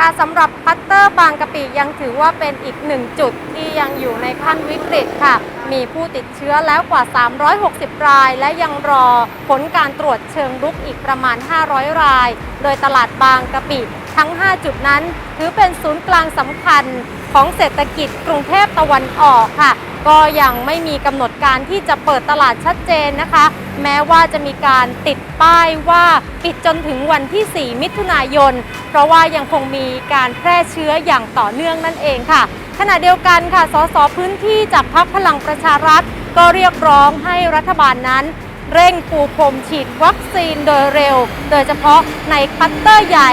คะสำหรับพัตเตอร์บางกะปิยังถือว่าเป็นอีกหนึ่งจุดที่ยังอยู่ในขั้นวิกฤตค่ะ มีผู้ติดเชื้อแล้วกว่า 360 ราย และยังรอผลการตรวจเชิงรุกอีกประมาณ 500 ราย โดยตลาดบางกะปิทั้ง 5 จุดนั้น ถือเป็นศูนย์กลางสำคัญ ของเศรษฐกิจกรุงเทพตะวันออกค่ะ ก็ยังไม่มีกำหนดการที่จะเปิดตลาดชัดเจนนะคะ แม้ว่าจะมีการติดป้ายว่าปิดจนถึงวันที่ 4 มิถุนายน เพราะว่ายังคงมีการแพร่เชื้ออย่างต่อเนื่องนั่นเองค่ะ ขณะเดียวกันค่ะ สสพื้นที่จากพรรคพลังประชารัฐ ก็เรียกร้องให้รัฐบาลนั้น เร่งปูพรมฉีดวัคซีนโดยเร็ว โดยเฉพาะในคลัสเตอร์ใหญ่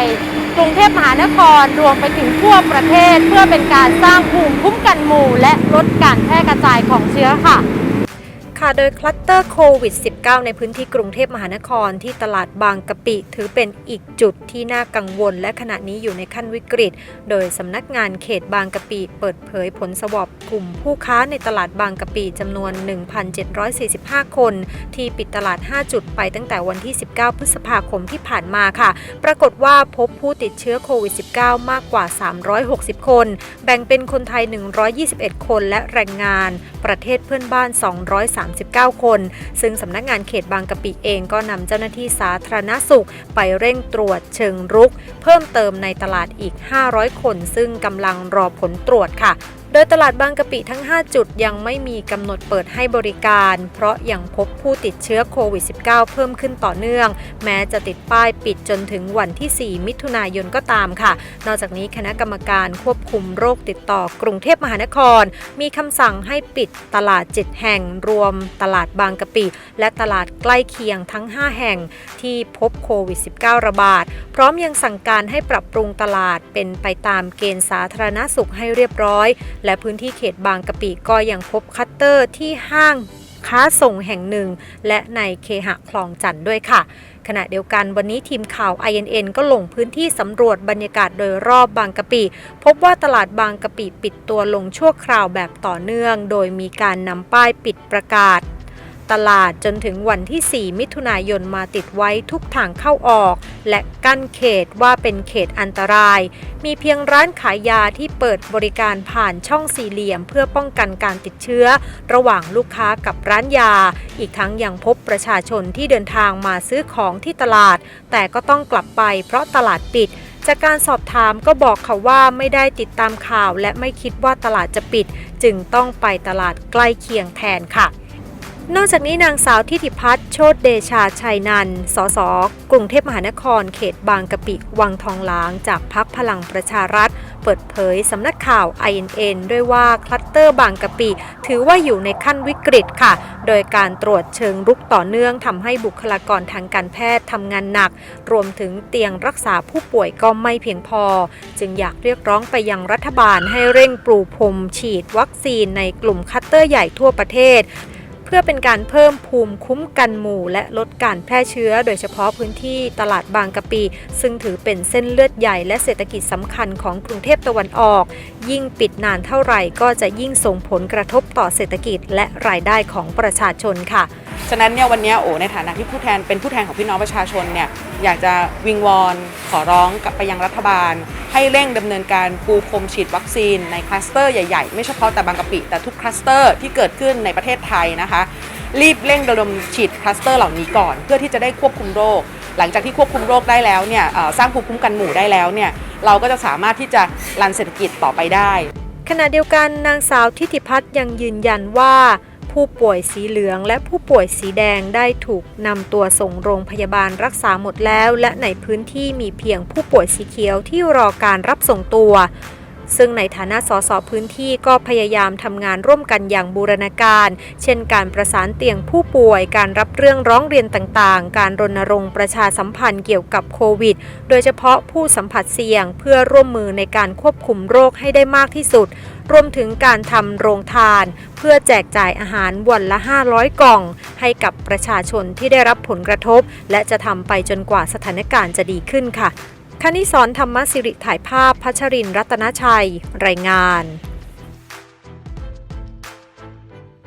กรุงเทพมหานครรวมไปถึงทั่วประเทศ เพื่อเป็นการสร้างภูมิคุ้มกันหมู่ และลดการแพร่กระจายของเชื้อค่ะค่ะโดยคลัสเตอร์โควิด -19 ในพื้นที่กรุงเทพมหานครที่ตลาดบางกะปิ ถือเป็นอีกจุดที่น่ากังวล และขณะนี้อยู่ในขั้นวิกฤต โดยสำนักงานเขตบางกะปิ เปิดเผยผลสวอปกลุ่มผู้ค้าในตลาดบางกะปิจำนวน 1,745 คน ที่ปิดตลาด 5 จุดไปตั้งแต่วันที่ 19 พฤษภาคมที่ผ่านมาค่ะ ปรากฏว่าพบผู้ติดเชื้อโควิด -19 มากกว่า 360 คน แบ่งเป็นคนไทย 121 คนและแรงงาน ประเทศเพื่อนบ้าน 239 คน ซึ่งสำนักงานเขตบางกะปิเองก็นำเจ้าหน้าที่สาธารณสุข ไปเร่งตรวจเชิงรุก เพิ่มเติมในตลาดอีก 500 คน ซึ่งกำลังรอผลตรวจค่ะ โดยตลาดบางกะปิทั้ง 5 จุดยังไม่มีกำหนดเปิดให้บริการ เพราะยังพบผู้ติดเชื้อโควิด -19 เพิ่มขึ้นต่อเนื่อง แม้จะติดป้ายปิดจนถึงวันที่ 4 มิถุนายนก็ตามค่ะ นอกจากนี้คณะกรรมการควบคุมโรคติดต่อกรุงเทพมหานคร มีคำสั่งให้ปิดตลาด 7 แห่งรวม ตลาดบางกะปิ และตลาดใกล้เคียงทั้ง 5 แห่งที่พบโควิด -19 ระบาด พร้อมยังสั่งการให้ปรับปรุงตลาดเป็นไปตามเกณฑ์สาธารณสุขให้เรียบร้อยและพื้นที่เขตบางกะปิก็ยังพบคัตเตอร์ที่ห้างค้าส่งแห่งหนึ่ง และในเคหะคลองจันทร์ด้วยค่ะ ขณะเดียวกันวันนี้ทีมข่าว INN ก็ลงพื้นที่สำรวจบรรยากาศโดยรอบบางกะปิ พบว่าตลาดบางกะปิปิดตัวลงชั่วคราวแบบต่อเนื่อง โดยมีการนำป้ายปิดประกาศ ตลาดจนถึงวันที่ 4 มิถุนายนมาติดไว้ทุกทางเข้าออก และกั้นเขตว่าเป็นเขตอันตราย มีเพียงร้านขายยาที่เปิดบริการผ่านช่องสี่เหลี่ยม เพื่อป้องกันการติดเชื้อ ระหว่างลูกค้ากับร้านยา อีกทั้งยังพบประชาชนที่เดินทางมาซื้อของที่ตลาด แต่ก็ต้องกลับไปเพราะตลาดปิดจากการสอบถามก็บอกเขาว่าไม่ได้ติดตามข่าว และไม่คิดว่าตลาดจะปิด จึงต้องไปตลาดใกล้เคียงแทนค่ะ นอกจากนี้นางสาวทิติพัฒน์โชตเดชาชัยนันท์สส กรุงเทพมหานคร เขตบางกะปิ วังทองหลาง จากพักพลังประชารัฐ เปิดเผยสำนักข่าว INN ด้วยว่าคลัสเตอร์บางกะปิ ถือว่าอยู่ในขั้นวิกฤตค่ะ โดยการตรวจเชิงรุกต่อเนื่องทำให้บุคลากรทางการแพทย์ทำงานหนัก รวมถึงเตียงรักษาผู้ป่วยก็ไม่เพียงพอ จึงอยากเรียกร้องไปยังรัฐบาลให้เร่งปลูพรมฉีดวัคซีนในกลุ่มคัตเตอร์ใหญ่ทั่วประเทศ เพื่อเป็นการเพิ่มภูมิคุ้มกันหมู่ และลดการแพร่เชื้อ โดยเฉพาะพื้นที่ตลาดบางกะปิซึ่งถือเป็นเส้นเลือดใหญ่และเศรษฐกิจสำคัญของกรุงเทพตะวันออก ยิ่งปิดนานเท่าไหร่ก็จะยิ่งส่งผลกระทบต่อเศรษฐกิจและรายได้ของประชาชนค่ะ ฉะนั้นเนี่ยวันนี้โอในฐานะที่ผู้แทนเป็นผู้แทนของพี่น้องประชาชนเนี่ยอยากจะวิงวอนขอร้องกับไปยังรัฐบาล ให้เร่งดำเนินการปูพรมฉีดวัคซีนในคลัสเตอร์ใหญ่ๆ ไม่เฉพาะแต่บางกะปิแต่ทุกคลัสเตอร์ที่เกิดขึ้นในประเทศไทยนะคะ รีบเร่งระดมฉีดคลัสเตอร์เหล่านี้ก่อน เพื่อที่จะได้ควบคุมโรค หลังจากที่ควบคุมโรคได้แล้วเนี่ยสร้างภูมิคุ้มกันหมู่ได้แล้วเนี่ยเราก็จะสามารถที่จะรันเศรษฐกิจต่อไปได้ ขณะเดียวกันนางสาวทิติพัฒน์ยังยืนยันว่า ผู้ป่วยสีเหลืองและผู้ป่วยสีแดงได้ถูกนำตัวส่งโรงพยาบาลรักษาหมดแล้ว และในพื้นที่มีเพียงผู้ป่วยสีเขียวที่รอการรับส่งตัว ซึ่งในฐานะสสพื้นที่ก็พยายามทำงานร่วมกันอย่างบูรณาการ เช่นการประสานเตียงผู้ป่วย การรับเรื่องร้องเรียนต่างๆ การรณรงค์ประชาสัมพันธ์เกี่ยวกับโควิด โดยเฉพาะผู้สัมผัสเสี่ยงเพื่อร่วมมือในการควบคุมโรคให้ได้มากที่สุด รวมถึงการทำโรงทาน เพื่อแจกจ่ายอาหารวันละ 500 กล่อง ให้กับประชาชนที่ได้รับผลกระทบ และจะทำไปจนกว่าสถานการณ์จะดีขึ้นค่ะคณิสรธรรมสิริถ่ายภาพพัชรินรัตนชัย รายงาน